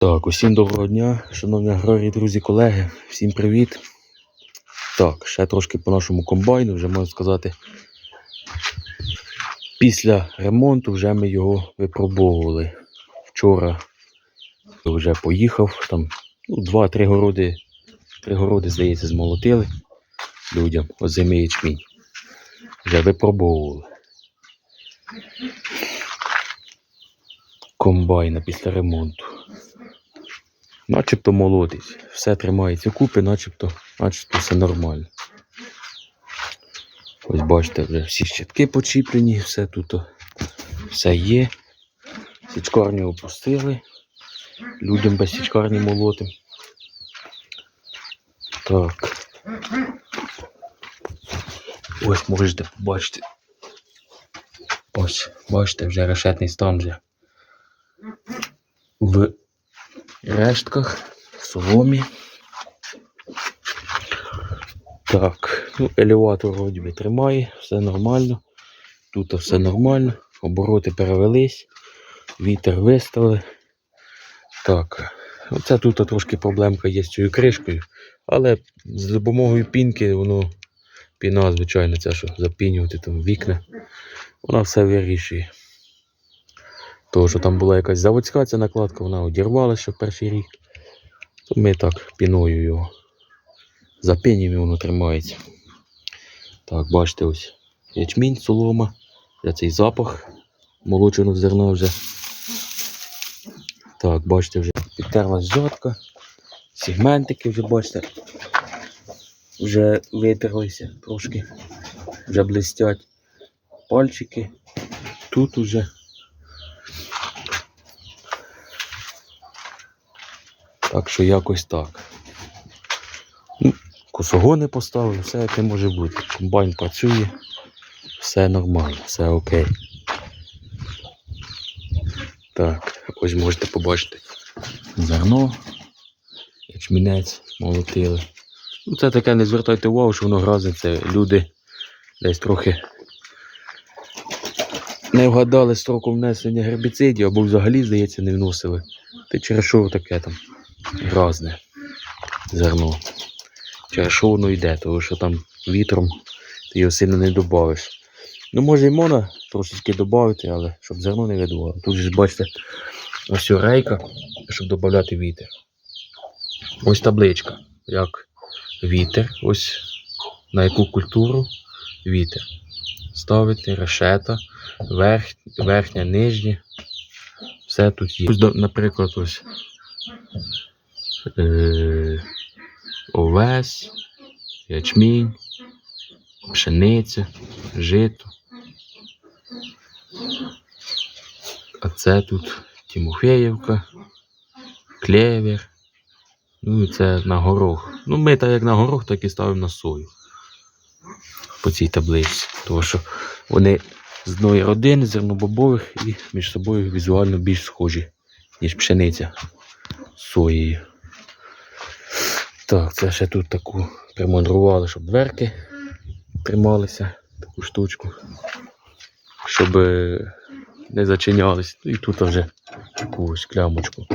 Так, усім доброго дня, шановні аграрії, друзі, колеги, всім привіт. Так, ще трошки по нашому комбайну, вже можна сказати. Після ремонту вже ми його випробовували. Вчора вже поїхав, там ну, два-три городи, три городи, здається, змолотили людям озимий ячмінь. Вже випробовували. Комбайна після ремонту. Начебто молотить. Все тримається купи, начебто, начебто все нормально. Ось бачите, вже всі щитки почіплені, все тут все є. Січкарню опустили. Людям без січкарні молотим. Так. Ось можете побачити. Ось, бачите, вже решетний стан вже в рештках, соломі. Так, ну, елеватор вроді би тримає, все нормально. Тут все нормально, обороти перевелись, вітер виставили. Так, оце тут трошки проблемка є з цією кришкою, але з допомогою пінки воно піна, звичайно, це що запінювати там вікна, вона все вирішує. Тому що там була якась заводська ця накладка, вона одірвалася в перший рік. То ми так піною його запінюємо і воно тримається. Так, бачите, ось ячмінь, солома, вже цей запах молоченого зерна вже. Так, бачите, вже підтерлась жатка, сегментики вже бачите, вже витерлися трошки, вже блистять пальчики. Тут уже Так що якось так. Ну, Косогони поставив, все як не може бути. Комбайн працює, все нормально, все окей. Так, ось можете побачити зерно, ячмінець молотили. Ну, це таке не звертайте увагу, що воно це люди десь трохи не вгадали строком внесення гербіцидів або взагалі, здається, не вносили. Ти через що таке там? Разне зерно. Через що воно йде, тому що там вітром ти його сильно не додавиш. Ну, може і можна трошечки додати, але щоб зерно не видувало. Тут ж бачите, ось рейка, щоб додати вітер. Ось табличка, як вітер, ось на яку культуру вітер. Ставити решета, верх, верхня, нижня. Все тут є. Наприклад, ось овес, ячмінь, пшениця, жито. А це тут Тимофеївка, клевер. Ну і це на горох. Ну ми так як на горох, так і ставимо на сою. По цій таблиці. Тому що вони з одної родини зернобобових і між собою візуально більш схожі, ніж пшениця соєю. Так, це ще тут таку примудрували, щоб дверки трималися, таку штучку, щоб е, не зачинялись. І тут вже таку ось клямочку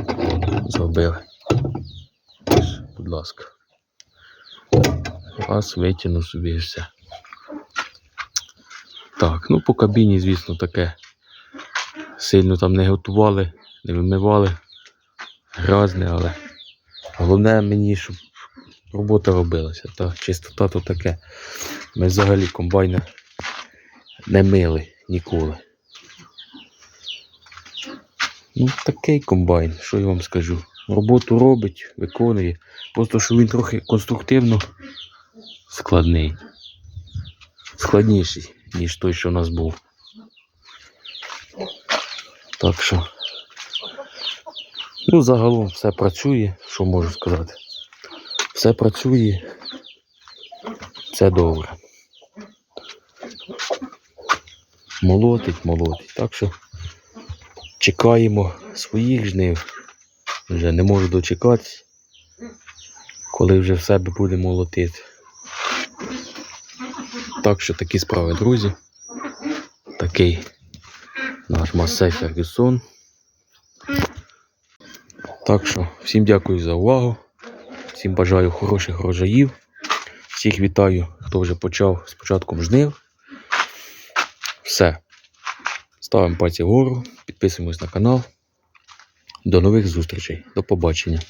зробили. Ось, будь ласка. Раз витягнув собі все. Так, ну по кабіні, звісно, таке. Сильно там не готували, не вимивали. Грязне, але головне мені, щоб робота робилася. Та чистота то таке. Ми взагалі комбайна не мили ніколи. Ну, такий комбайн, що я вам скажу. Роботу робить, виконує. Просто що він трохи конструктивно складний. Складніший, ніж той, що у нас був. Так що. Ну, загалом все працює, що можу сказати. Все працює. Це добре. Молотить, молотить. Так що чекаємо своїх жнив. Вже не можу дочекатися, коли вже в себе буде молотити. Так що такі справи, друзі. Такий наш Масей Фергюсон. Так що, всім дякую за увагу. Всім бажаю хороших врожаїв. Всіх вітаю, хто вже почав з початком жнив. Все. Ставимо пальці вгору, підписуємось на канал. До нових зустрічей. До побачення.